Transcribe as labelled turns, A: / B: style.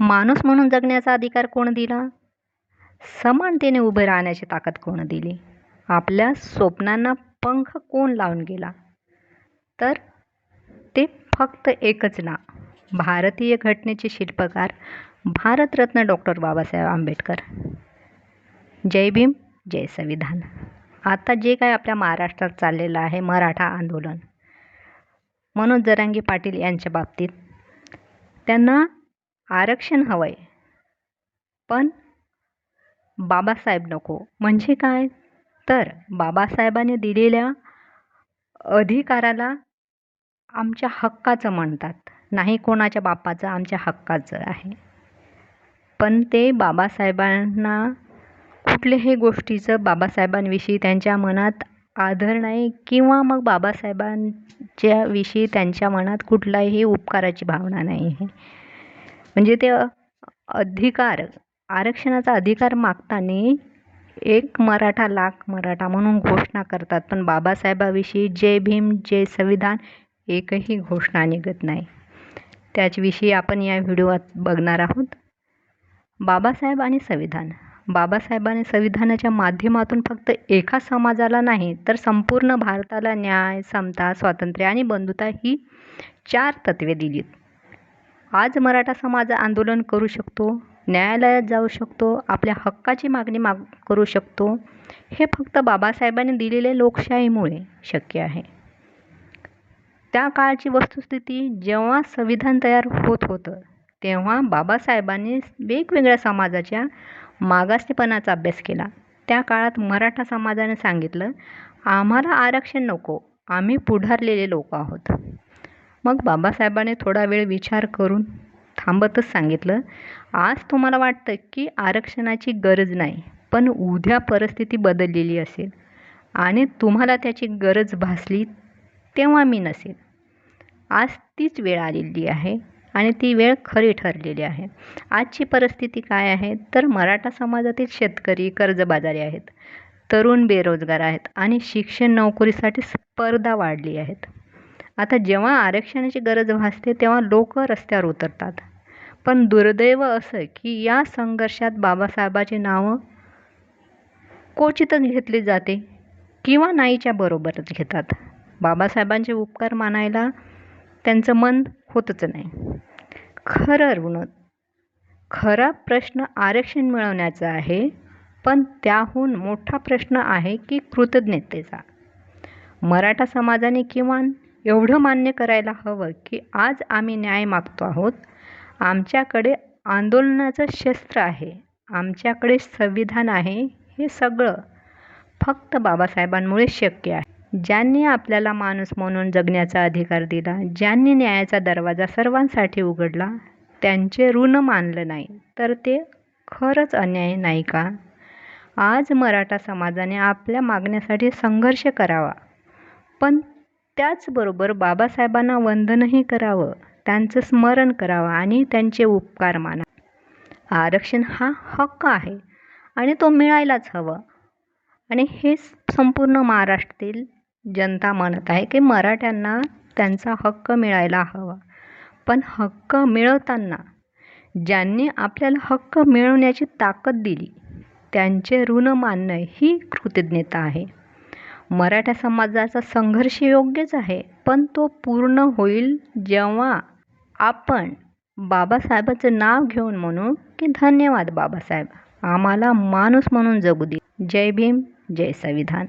A: माणूस म्हणून जगण्याचा अधिकार कोण दिला? समानतेने उभे राहण्याची ताकद कोण दिली? आपल्या स्वप्नांना पंख कोण लावून गेला? तर ते फक्त एकच ना भारतीय घटनेचे शिल्पकार भारतरत्न डॉक्टर बाबासाहेब आंबेडकर. जय भीम जय संविधान. आता जे काय आपल्या महाराष्ट्रात चाललेलं आहे मराठा आंदोलन. मनोज जरांगे पाटील यांच्या बाबतीत. त्यांना आरक्षण हवं आहे पण बाबासाहेब नको. म्हणजे काय? तर बाबासाहेबांनी दिलेल्या अधिकाराला आमच्या हक्काचं म्हणतात. नाही कोणाच्या बापाचं आमच्या हक्काचं आहे. पण ते बाबासाहेबांना कुठल्याही गोष्टीचं बाबासाहेबांविषयी त्यांच्या मनात आदर नाही किंवा मग बाबासाहेबांच्या विषयी त्यांच्या मनात कुठलाही उपकाराची भावना नाही आहे. म्हणजे ते अधिकार आरक्षणाचा अधिकार मागताना एक मराठा लाख मराठा म्हणून घोषणा करतात. पण बाबासाहेबाविषयी जय भीम जय संविधान एकही घोषणा निघत नाही. त्याचविषयी आपण या व्हिडिओत बघणार आहोत. बाबासाहेब आणि संविधान. बाबासाहेबाने संविधानाच्या माध्यमातून फक्त एका समाजाला नाही तर संपूर्ण भारताला न्याय समता स्वातंत्र्य आणि बंधुता ही चार तत्त्वे दिलीत. आज मराठा समाज आंदोलन करू शकतो न्यायालयात जाऊ शकतो आपल्या हक्काची मागणी माग करू शकतो. हे फक्त बाबासाहेबांनी दिलेले लोकशाहीमुळे शक्य आहे. त्या काळची वस्तुस्थिती जेव्हा संविधान तयार होत होतं तेव्हा बाबासाहेबांनी वेगवेगळ्या समाजाच्या मागासलेपणाचा अभ्यास केला. त्या काळात मराठा समाजाने सांगितलं आम्हाला आरक्षण नको आम्ही पुढारलेले लोक आहोत. मग बाबासाहेबाने थोडा वेळ विचार करून थांबतच सांगितलं आज तुम्हाला वाटतं की आरक्षणाची गरज नाही पण उद्या परिस्थिती बदललेली असेल आणि तुम्हाला त्याची गरज भासली तेव्हा मी नसेल आज तीच वेळ आलेली आहे आणि ती वेळ खरी ठरलेली आहे. आजची परिस्थिती काय आहे? तर मराठा समाजातील शेतकरी कर्जबाजारी आहेत तरुण बेरोजगार आहेत आणि शिक्षण नोकरीसाठी स्पर्धा वाढली आहेत. आता जेव्हा आरक्षणाची गरज भासते तेव्हा लोक रस्त्यावर उतरतात. पण दुर्दैव असं की या संघर्षात बाबासाहेबाचे नावं क्वचितच घेतली जाते किंवा नाहीच्या बरोबरच घेतात. बाबासाहेबांचे उपकार मानायला त्यांचं मन होतच नाही. खरं ऋण खरा प्रश्न आरक्षण मिळवण्याचा आहे पण त्याहून मोठा प्रश्न आहे की कृतज्ञतेचा. मराठा समाजाने किमान एवढं मान्य करायला हवं की आज आम्ही न्याय मागतो आहोत. आमच्याकडे आंदोलनाचं शस्त्र आहे. आमच्याकडे संविधान आहे. हे सगळं फक्त बाबासाहेबांमुळे शक्य आहे. ज्यांनी आपल्याला माणूस म्हणून जगण्याचा अधिकार दिला ज्यांनी न्यायाचा दरवाजा सर्वांसाठी उघडला त्यांचे ऋण मानलं नाही तर ते खरंच अन्याय नाही का? आज मराठा समाजाने आपल्या मागण्यासाठी संघर्ष करावा. पण त्याचबरोबर बाबासाहेबांना वंदनही करावं त्यांचं स्मरण करावं आणि त्यांचे उपकार माना आरक्षण हा हक्क आहे आणि तो मिळायलाच हवं. आणि हे संपूर्ण महाराष्ट्रातील जनता म्हणत आहे की मराठ्यांना त्यांचा हक्क मिळायला हवा. पण हक्क मिळवताना ज्यांनी आपल्याला हक्क मिळवण्याची ताकद दिली त्यांचे ऋण मानणं ही कृतज्ञता आहे. मराठा समाजाचा संघर्ष योग्यच आहे पण तो पूर्ण होईल जेव्हा आपण बाबासाहेबाचं नाव घेऊन म्हणू की धन्यवाद बाबासाहेब आम्हाला माणूस म्हणून जगू दे. जय भीम जय संविधान.